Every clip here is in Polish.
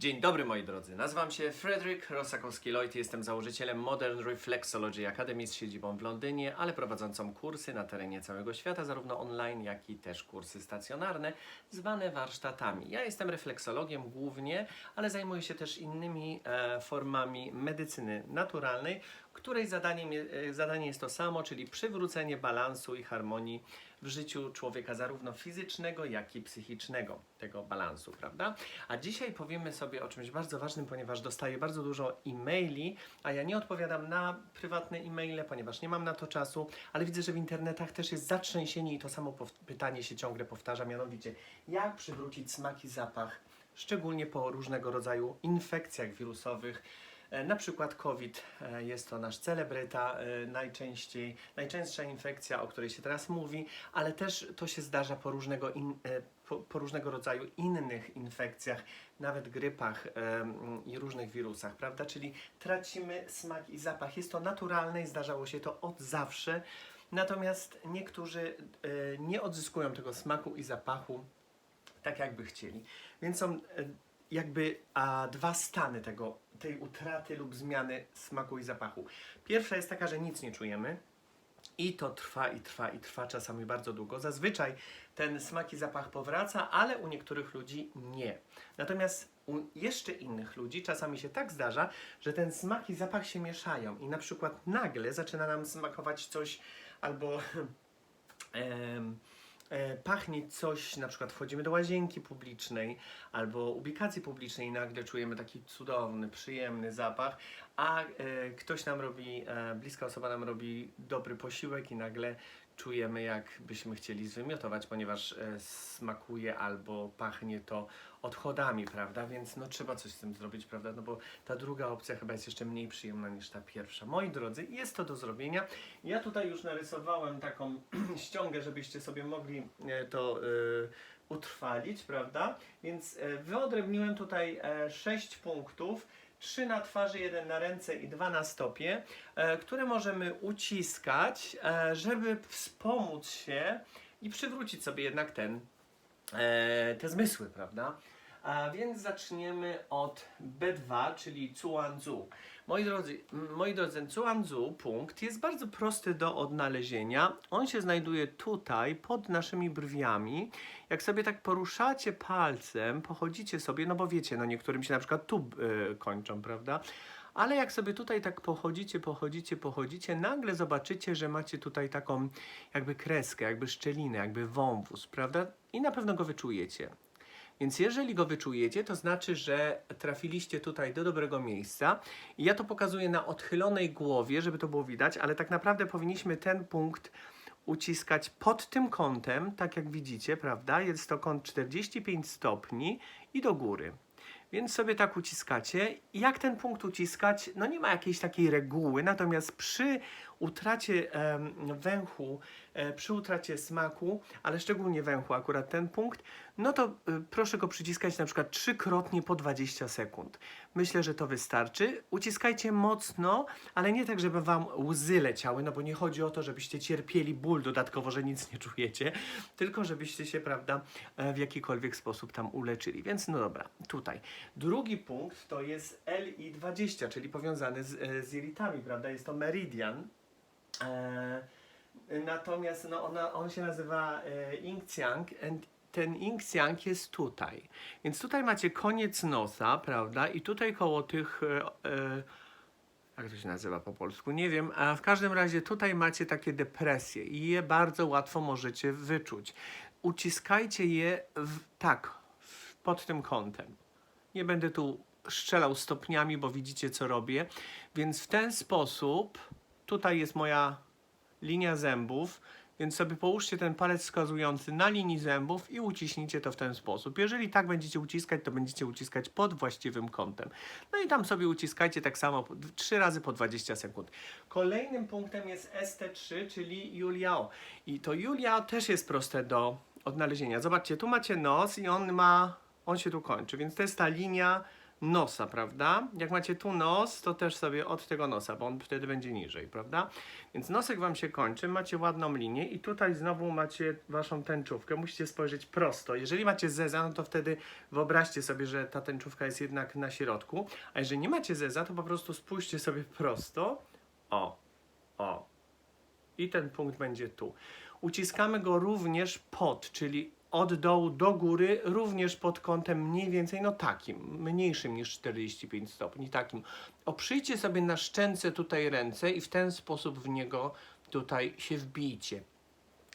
Dzień dobry moi drodzy, nazywam się Frederick Rosakowski-Lloyd, jestem założycielem Modern Reflexology Academy z siedzibą w Londynie, ale prowadzącą kursy na terenie całego świata, zarówno online, jak i też kursy stacjonarne, zwane warsztatami. Ja jestem refleksologiem głównie, ale zajmuję się też innymi e, formami medycyny naturalnej, której zadaniem, e, zadanie jest to samo, czyli przywrócenie balansu i harmonii w życiu człowieka, zarówno fizycznego, jak i psychicznego, tego balansu, prawda? A dzisiaj powiemy sobie o czymś bardzo ważnym, ponieważ dostaję bardzo dużo e-maili, a ja nie odpowiadam na prywatne e-maile, ponieważ nie mam na to czasu, ale widzę, że w internetach też jest zatrzęsienie i to samo pytanie się ciągle powtarza, mianowicie jak przywrócić smak i zapach, szczególnie po różnego rodzaju infekcjach wirusowych, Na przykład COVID e, jest to nasz celebryta, e, najczęściej, najczęstsza infekcja, o której się teraz mówi, ale też to się zdarza po różnego, in, e, po, po różnego rodzaju innych infekcjach, nawet grypach e, i różnych wirusach, prawda? Czyli tracimy smak i zapach. Jest to naturalne i zdarzało się to od zawsze. Natomiast niektórzy e, nie odzyskują tego smaku i zapachu tak, jakby chcieli. Więc są e, jakby a, dwa stany tego, tej utraty lub zmiany smaku i zapachu. Pierwsza jest taka, że nic nie czujemy. I to trwa i trwa i trwa czasami bardzo długo. Zazwyczaj ten smak i zapach powraca, ale u niektórych ludzi nie. Natomiast u jeszcze innych ludzi czasami się tak zdarza, że ten smak i zapach się mieszają i na przykład nagle zaczyna nam smakować coś albo e, pachnieć coś, na przykład wchodzimy do łazienki publicznej albo ubikacji publicznej i nagle czujemy taki cudowny, przyjemny zapach, a e, ktoś nam robi, e, bliska osoba nam robi dobry posiłek i nagle czujemy jakbyśmy chcieli zwymiotować, ponieważ e, smakuje albo pachnie to odchodami, prawda? Więc no trzeba coś z tym zrobić, prawda? No bo ta druga opcja chyba jest jeszcze mniej przyjemna niż ta pierwsza. Moi drodzy, jest to do zrobienia. Ja tutaj już narysowałem taką ściągę, żebyście sobie mogli e, to e, utrwalić, prawda? Więc wyodrębniłem tutaj sześć punktów. Trzy na twarzy, jeden na ręce i dwa na stopie, e, które możemy uciskać, e, żeby wspomóc się i przywrócić sobie jednak ten, e, te zmysły, prawda? A więc zaczniemy od B2, czyli Cuanzu. Moi drodzy, moi drodzy, Cuanzu punkt jest bardzo prosty do odnalezienia. On się znajduje tutaj, pod naszymi brwiami. Jak sobie tak poruszacie palcem, pochodzicie sobie, no bo wiecie, no niektórym się na przykład tu y, kończą, prawda? Ale jak sobie tutaj tak pochodzicie, pochodzicie, pochodzicie, nagle zobaczycie, że macie tutaj taką jakby kreskę, jakby szczelinę, jakby wąwóz, prawda? I na pewno go wyczujecie. Więc jeżeli go wyczujecie, to znaczy, że trafiliście tutaj do dobrego miejsca. I ja to pokazuję na odchylonej głowie, żeby to było widać, ale tak naprawdę powinniśmy ten punkt uciskać pod tym kątem, tak jak widzicie, prawda? Jest to kąt 45 stopni i do góry. Więc sobie tak uciskacie. Jak ten punkt uciskać? No nie ma jakiejś takiej reguły, natomiast przy utracie węchu, e, przy utracie smaku, ale szczególnie węchu, akurat ten punkt, no to y, proszę go przyciskać na przykład trzykrotnie po 20 sekund. Myślę, że to wystarczy. Uciskajcie mocno, ale nie tak, żeby wam łzy leciały, no bo nie chodzi o to, żebyście cierpieli ból dodatkowo, że nic nie czujecie, tylko żebyście się, prawda, e, w jakikolwiek sposób tam uleczyli. Więc no dobra, tutaj. Drugi punkt to jest LI20, czyli powiązany z, e, z prawda? Jest to meridian. E, natomiast no ona, on się nazywa e, ten Ingxiang jest tutaj. Więc tutaj macie koniec nosa, prawda? I tutaj koło tych e, e, jak to się nazywa po polsku? Nie wiem, a w każdym razie tutaj macie takie depresje i je bardzo łatwo możecie wyczuć. Uciskajcie je w, tak, w, pod tym kątem. Nie będę tu strzelał stopniami, bo widzicie co robię. Więc w ten sposób, tutaj jest moja linia zębów, więc sobie połóżcie ten palec wskazujący na linii zębów i uciśnijcie to w ten sposób. Jeżeli tak będziecie uciskać, to będziecie uciskać pod właściwym kątem. No i tam sobie uciskajcie tak samo po- trzy razy po 20 sekund. Kolejnym punktem jest ST3, czyli Juliao. I to Juliao też jest proste do odnalezienia. Zobaczcie, tu macie nos i on ma, on się tu kończy, więc to jest ta linia nosa, prawda? Jak macie tu nos, to też sobie od tego nosa, bo on wtedy będzie niżej, prawda? Więc nosek wam się kończy, macie ładną linię i tutaj znowu macie waszą tęczówkę. Musicie spojrzeć prosto. Jeżeli macie zeza, no to wtedy wyobraźcie sobie, że ta tęczówka jest jednak na środku. A jeżeli nie macie zeza, to po prostu spójrzcie sobie prosto. O, o. I ten punkt będzie tu. Uciskamy go również pod, czyli od dołu do góry, również pod kątem mniej więcej, no takim, mniejszym niż 45 stopni, takim. Oprzyjcie sobie na szczęce tutaj ręce i w ten sposób w niego tutaj się wbijcie.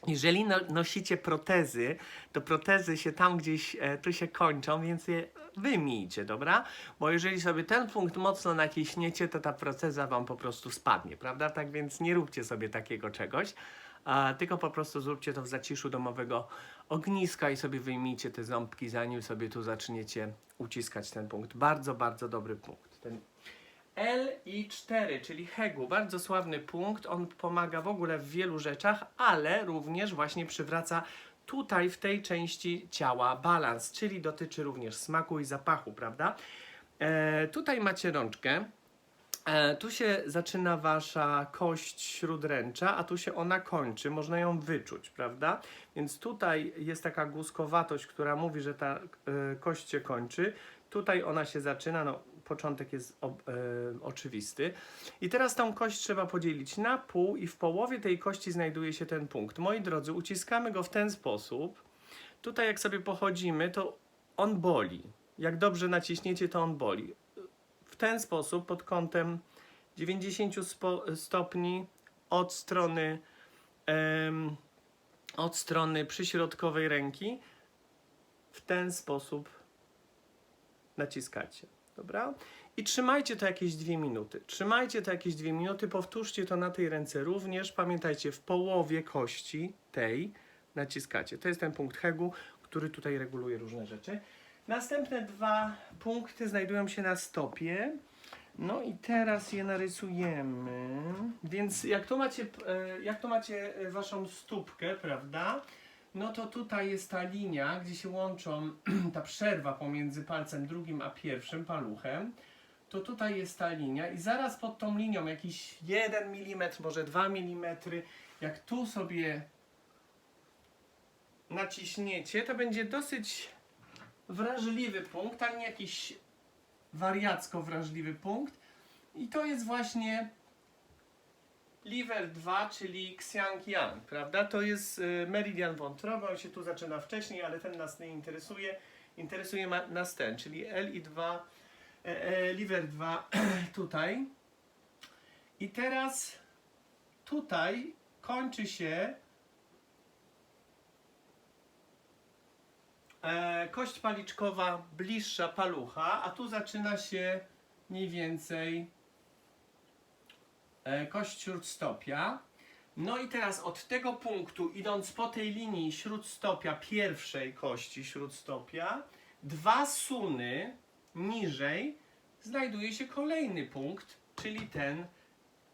Jeżeli no, nosicie protezy, to protezy się tam gdzieś e, tu się kończą, więc je wyjmijcie, dobra? Bo jeżeli sobie ten punkt mocno naciśniecie, to ta proteza wam po prostu spadnie, prawda? Tak więc nie róbcie sobie takiego czegoś, a tylko po prostu zróbcie to w zaciszu domowego ogniska i sobie wyjmijcie te ząbki, zanim sobie tu zaczniecie uciskać ten punkt. Bardzo, bardzo dobry punkt. Ten i 4, czyli Hegu, bardzo sławny punkt. On pomaga w ogóle w wielu rzeczach, ale również właśnie przywraca tutaj w tej części ciała balans, czyli dotyczy również smaku i zapachu, prawda? E, tutaj macie rączkę. E, tu się zaczyna wasza kość śródręcza, a tu się ona kończy. Można ją wyczuć, prawda? Więc tutaj jest taka głuskowatość, która mówi, że ta e, kość się kończy. Tutaj ona się zaczyna, no początek jest ob, e, oczywisty. I teraz tą kość trzeba podzielić na pół i w połowie tej kości znajduje się ten punkt. Moi drodzy, uciskamy go w ten sposób. Tutaj jak sobie pochodzimy, to on boli. Jak dobrze naciśniecie, to on boli. W ten sposób, pod kątem 90 spo, stopni od strony em, od strony przyśrodkowej ręki w ten sposób naciskacie. Dobra? I trzymajcie to jakieś dwie minuty. Trzymajcie to jakieś dwie minuty, powtórzcie to na tej ręce również. Pamiętajcie, w połowie kości tej naciskacie. To jest ten punkt Hegu, który tutaj reguluje różne rzeczy. Następne dwa punkty znajdują się na stopie. No i teraz je narysujemy. Więc jak tu macie, e, jak tu macie e, waszą stópkę, prawda? No to tutaj jest ta linia, gdzie się łączą ta przerwa pomiędzy palcem drugim a pierwszym paluchem. To tutaj jest ta linia i zaraz pod tą linią jakiś 1 mm, może 2 mm, jak tu sobie naciśniecie, to będzie dosyć wrażliwy punkt, ale nie jakiś wariacko wrażliwy punkt. I to jest właśnie Liver 2, czyli Xiang Yang, prawda? To jest y, meridian wątroby, on się tu zaczyna wcześniej, ale ten nas nie interesuje. Interesuje nas ten, czyli L i 2, e, e, Liver 2 tutaj. I teraz tutaj kończy się kość paliczkowa bliższa palucha, a tu zaczyna się mniej więcej e, kość śródstopia. No i teraz od tego punktu, idąc po tej linii śródstopia, pierwszej kości śródstopia, dwa suny niżej znajduje się kolejny punkt, czyli ten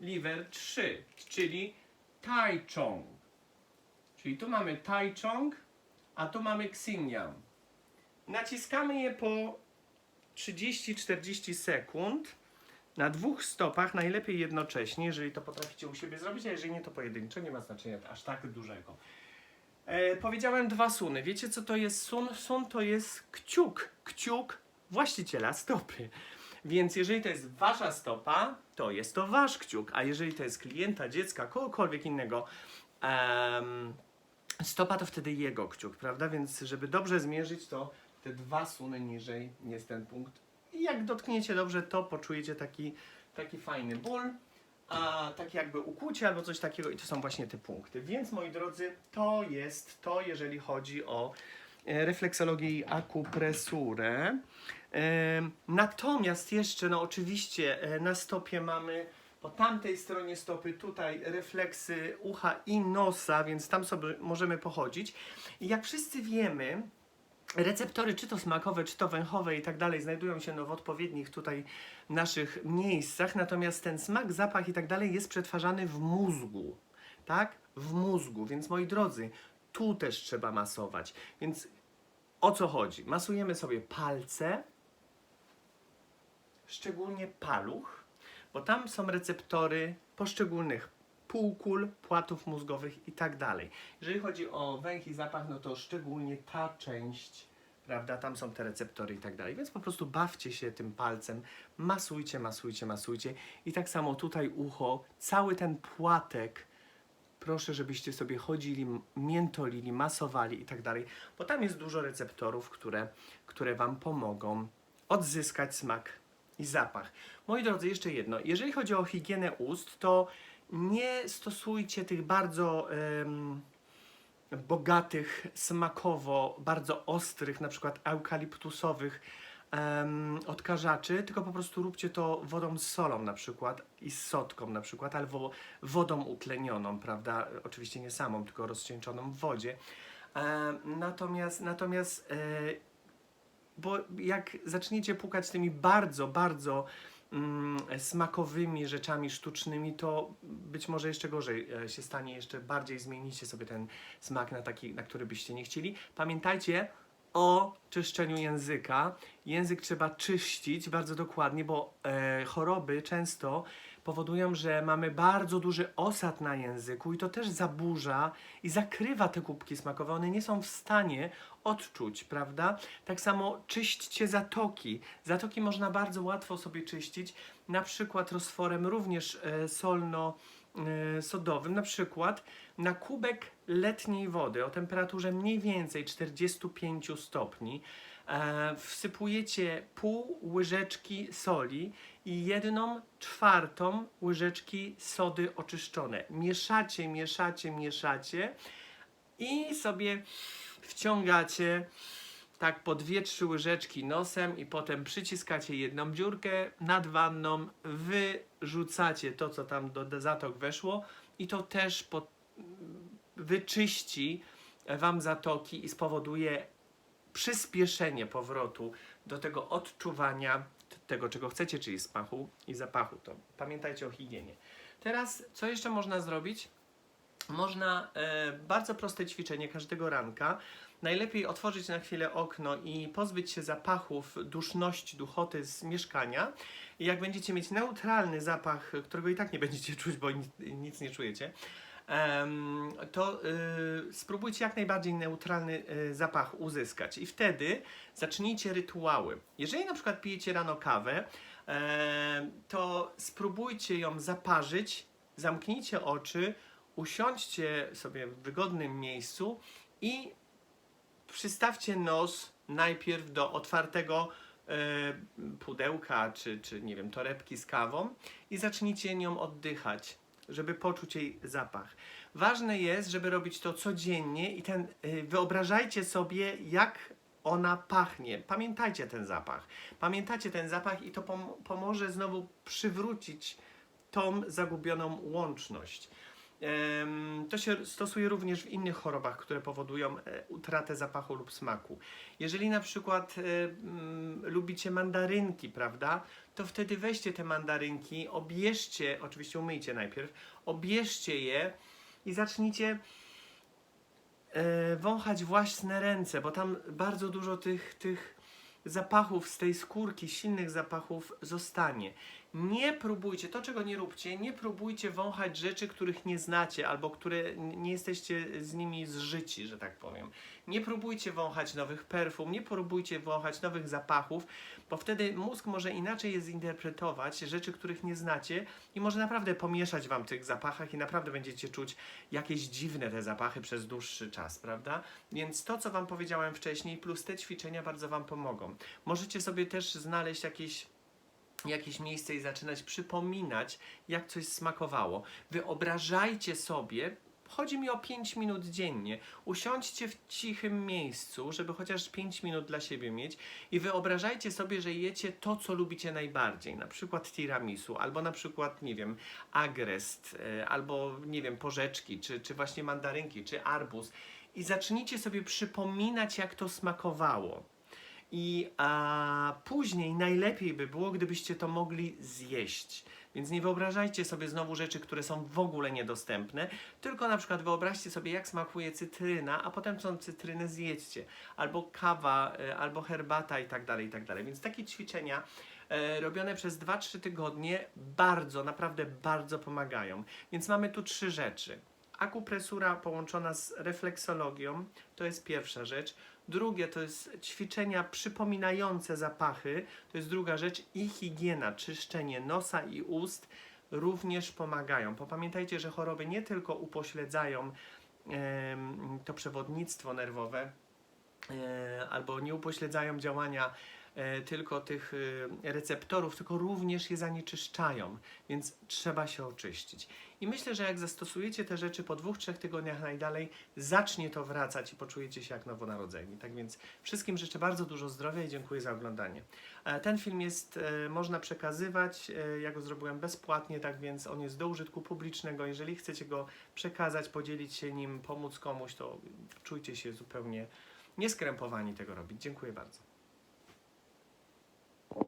liver 3, czyli Tai Chong. Czyli tu mamy Tai Chong, a tu mamy Xinjiang. Naciskamy je po 30-40 sekund na dwóch stopach, najlepiej jednocześnie, jeżeli to potraficie u siebie zrobić, a jeżeli nie, to pojedynczo, nie ma znaczenia aż tak dużego. E, powiedziałem dwa suny. Wiecie co to jest sun? Sun to jest kciuk, kciuk właściciela stopy. Więc jeżeli to jest wasza stopa, to jest to wasz kciuk, a jeżeli to jest klienta, dziecka, kogokolwiek innego, em, stopa to wtedy jego kciuk, prawda? Więc żeby dobrze zmierzyć, to te dwa suny niżej jest ten punkt. I jak dotkniecie dobrze, to poczujecie taki, taki fajny ból, a takie jakby ukłucie albo coś takiego i to są właśnie te punkty. Więc moi drodzy, to jest to, jeżeli chodzi o e, refleksologię i akupresurę. Em, Natomiast jeszcze, no oczywiście e, na stopie mamy po tamtej stronie stopy tutaj refleksy ucha i nosa, więc tam sobie możemy pochodzić. I jak wszyscy wiemy, receptory, czy to smakowe, czy to węchowe i tak dalej, znajdują się no, w odpowiednich tutaj naszych miejscach, natomiast ten smak, zapach i tak dalej jest przetwarzany w mózgu, tak? W mózgu, więc moi drodzy, tu też trzeba masować. Więc o co chodzi? Masujemy sobie palce, szczególnie paluch, bo tam są receptory poszczególnych półkul, płatów mózgowych i tak dalej. Jeżeli chodzi o węch i zapach, no to szczególnie ta część, prawda, tam są te receptory i tak dalej. Więc po prostu bawcie się tym palcem, masujcie, masujcie, masujcie. I tak samo tutaj ucho, cały ten płatek, proszę, żebyście sobie chodzili, miętolili, masowali i tak dalej, bo tam jest dużo receptorów, które, które Wam pomogą odzyskać smak i zapach. Moi drodzy, jeszcze jedno. Jeżeli chodzi o higienę ust, to nie stosujcie tych bardzo em, bogatych, smakowo, bardzo ostrych, na przykład eukaliptusowych em, odkażaczy, tylko po prostu róbcie to wodą z solą na przykład i z sodką na przykład, albo wodą utlenioną, prawda? Oczywiście nie samą, tylko rozcieńczoną w wodzie. Em, natomiast, natomiast e, bo jak zaczniecie pukać tymi bardzo, bardzo mm, smakowymi rzeczami sztucznymi, to być może jeszcze gorzej e, się stanie, jeszcze bardziej zmienicie sobie ten smak na taki, na który byście nie chcieli. Pamiętajcie o czyszczeniu języka. Język trzeba czyścić bardzo dokładnie, bo e, choroby często powodują, że mamy bardzo duży osad na języku i to też zaburza i zakrywa te kubki smakowe. One nie są w stanie odczuć, prawda? Tak samo czyśćcie zatoki. Zatoki można bardzo łatwo sobie czyścić, na przykład roztworem również e, solno e, sodowym, na przykład na kubek letniej wody o temperaturze mniej więcej 45 stopni wsypujecie pół łyżeczki soli i jedną czwartą łyżeczki sody oczyszczone. Mieszacie, mieszacie, mieszacie i sobie wciągacie tak po dwie, trzy łyżeczki nosem i potem przyciskacie jedną dziurkę nad wanną, wyrzucacie to, co tam do, do zatok weszło i to też po, wyczyści wam zatoki i spowoduje przyspieszenie powrotu do tego odczuwania tego, czego chcecie, czyli smaku i zapachu. To pamiętajcie o higienie. Teraz, co jeszcze można zrobić? Można e, bardzo proste ćwiczenie każdego ranka. Najlepiej otworzyć na chwilę okno i pozbyć się zapachów, duszności, duchoty z mieszkania. I jak będziecie mieć neutralny zapach, którego i tak nie będziecie czuć, bo nic, nic nie czujecie, to y, spróbujcie jak najbardziej neutralny y, zapach uzyskać. I wtedy zacznijcie rytuały. Jeżeli na przykład pijecie rano kawę, to spróbujcie ją zaparzyć, zamknijcie oczy, usiądźcie sobie w wygodnym miejscu i przystawcie nos najpierw do otwartego e, pudełka, czy, czy nie wiem, torebki z kawą i zacznijcie nią oddychać, żeby poczuć jej zapach. Ważne jest, żeby robić to codziennie i ten, e, wyobrażajcie sobie, jak ona pachnie. Pamiętajcie ten zapach. Pamiętacie ten zapach i to pom- pomoże znowu przywrócić tą zagubioną łączność. To się stosuje również w innych chorobach, które powodują e, utratę zapachu lub smaku. Jeżeli na przykład e, lubicie mandarynki, prawda, to wtedy weźcie te mandarynki, obierzcie, oczywiście umyjcie najpierw, obierzcie je i zacznijcie e, wąchać własne ręce, bo tam bardzo dużo tych, tych zapachów z tej skórki, silnych zapachów zostanie. Nie próbujcie, to czego nie róbcie, nie próbujcie wąchać rzeczy, których nie znacie albo które nie jesteście z nimi zżyci, że tak powiem. Nie próbujcie wąchać nowych perfum, nie próbujcie wąchać nowych zapachów, bo wtedy mózg może inaczej je zinterpretować, rzeczy, których nie znacie i może naprawdę pomieszać wam tych zapachach i naprawdę będziecie czuć jakieś dziwne te zapachy przez dłuższy czas, prawda? Więc to, co wam powiedziałem wcześniej, plus te ćwiczenia bardzo wam pomogą. Możecie sobie też znaleźć jakieś jakieś miejsce i zaczynać przypominać, jak coś smakowało. Wyobrażajcie sobie, chodzi mi o 5 minut dziennie, usiądźcie w cichym miejscu, żeby chociaż 5 minut dla siebie mieć i wyobrażajcie sobie, że jecie to, co lubicie najbardziej, na przykład tiramisu, albo na przykład, nie wiem, agrest, e, albo, nie wiem, porzeczki, czy, czy właśnie mandarynki, czy arbuz i zacznijcie sobie przypominać, jak to smakowało. I a, później najlepiej by było, gdybyście to mogli zjeść. Więc nie wyobrażajcie sobie znowu rzeczy, które są w ogóle niedostępne, tylko na przykład wyobraźcie sobie, jak smakuje cytryna, a potem tą cytrynę zjedźcie. Albo kawa, e, albo herbata i tak dalej, i tak dalej. Więc takie ćwiczenia e, robione przez 2-3 tygodnie bardzo, naprawdę bardzo pomagają. Więc mamy tu trzy rzeczy. Akupresura połączona z refleksologią, to jest pierwsza rzecz. Drugie to jest ćwiczenia przypominające zapachy, to jest druga rzecz. I higiena, czyszczenie nosa i ust również pomagają. Bo pamiętajcie, że choroby nie tylko upośledzają em, to przewodnictwo nerwowe, e, albo nie upośledzają działania e, tylko tych e, receptorów, tylko również je zanieczyszczają, więc trzeba się oczyścić. I myślę, że jak zastosujecie te rzeczy po dwóch, trzech tygodniach najdalej, zacznie to wracać i poczujecie się jak nowonarodzeni. Tak więc wszystkim życzę bardzo dużo zdrowia i dziękuję za oglądanie. E, Ten film jest, e, można przekazywać, e, ja go zrobiłem bezpłatnie, tak więc on jest do użytku publicznego. Jeżeli chcecie go przekazać, podzielić się nim, pomóc komuś, to czujcie się zupełnie nieskrępowani tego robić. Dziękuję bardzo.